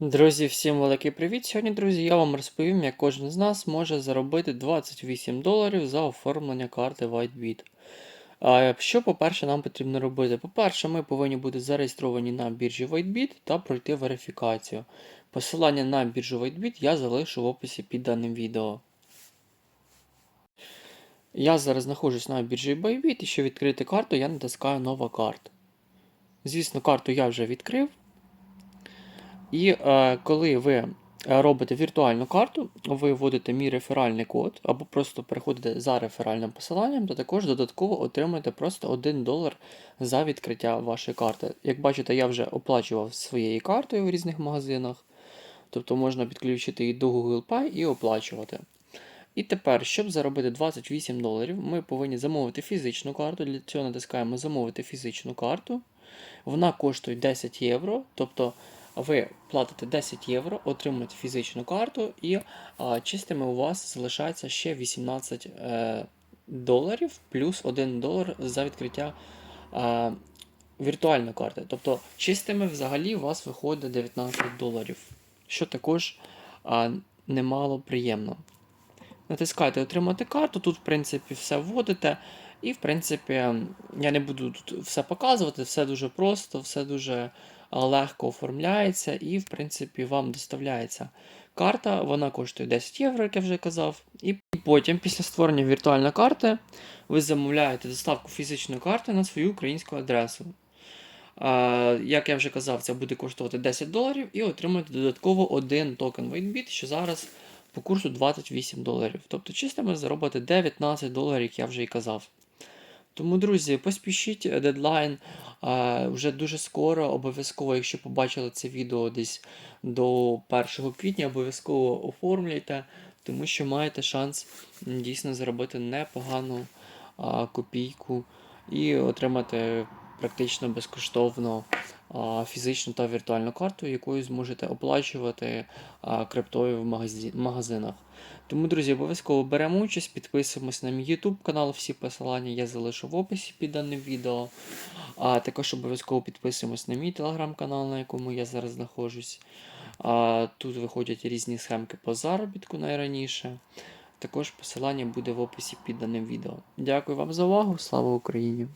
Друзі, всім великий привіт! Сьогодні, друзі, я вам розповім, як кожен з нас може заробити 28 доларів за оформлення карти WhiteBit. Що, по-перше, нам потрібно робити? По-перше, ми повинні бути зареєстровані на біржі WhiteBit та пройти верифікацію. Посилання на біржу WhiteBit я залишу в описі під даним відео. Я зараз знаходжусь на біржі Bybit і щоб відкрити карту, я натискаю нова карта. Звісно, карту я вже відкрив. І е, коли ви е, робите віртуальну карту, ви вводите мій реферальний код, або просто переходите за реферальним посиланням, то також додатково отримаєте просто 1 долар за відкриття вашої карти. Як бачите, я вже оплачував своєю картою в різних магазинах. Тобто можна підключити її до Google Pay і оплачувати. І тепер, щоб заробити 28 доларів, ми повинні замовити фізичну карту. Для цього натискаємо замовити фізичну карту. Вона коштує 10 євро. Тобто ви платите 10 євро, отримуєте фізичну карту, і а, чистими у вас залишається ще 18 е, доларів плюс 1 долар за відкриття а, віртуальної карти. Тобто чистими взагалі у вас виходить 19 доларів, що також а, немало приємно. Натискайте отримати карту, тут, в принципі, все вводите. І, в принципі, я не буду тут все показувати, все дуже просто, все дуже легко оформляється і, в принципі, вам доставляється карта. Вона коштує 10 євро, як я вже казав. І потім, після створення віртуальної карти, ви замовляєте доставку фізичної карти на свою українську адресу. Як я вже казав, це буде коштувати 10 доларів і отримаєте додатково один токен WaitBit, що зараз по курсу 28 доларів. Тобто чистими заробити 19 доларів, як я вже і казав. Тому, друзі, поспішіть дедлайн а, вже дуже скоро. Обов'язково, якщо побачили це відео десь до 1 квітня, обов'язково оформлюйте, тому що маєте шанс дійсно заробити непогану а, копійку і отримати практично безкоштовно фізичну та віртуальну карту, якою зможете оплачувати криптою в магазинах. Тому, друзі, обов'язково беремо участь, підписуємось на мій YouTube канал, всі посилання я залишу в описі під даним відео. А також обов'язково підписуємось на мій телеграм-канал, на якому я зараз знаходжусь. А, Тут виходять різні схемки по заробітку найраніше. Також посилання буде в описі під даним відео. Дякую вам за увагу. Слава Україні!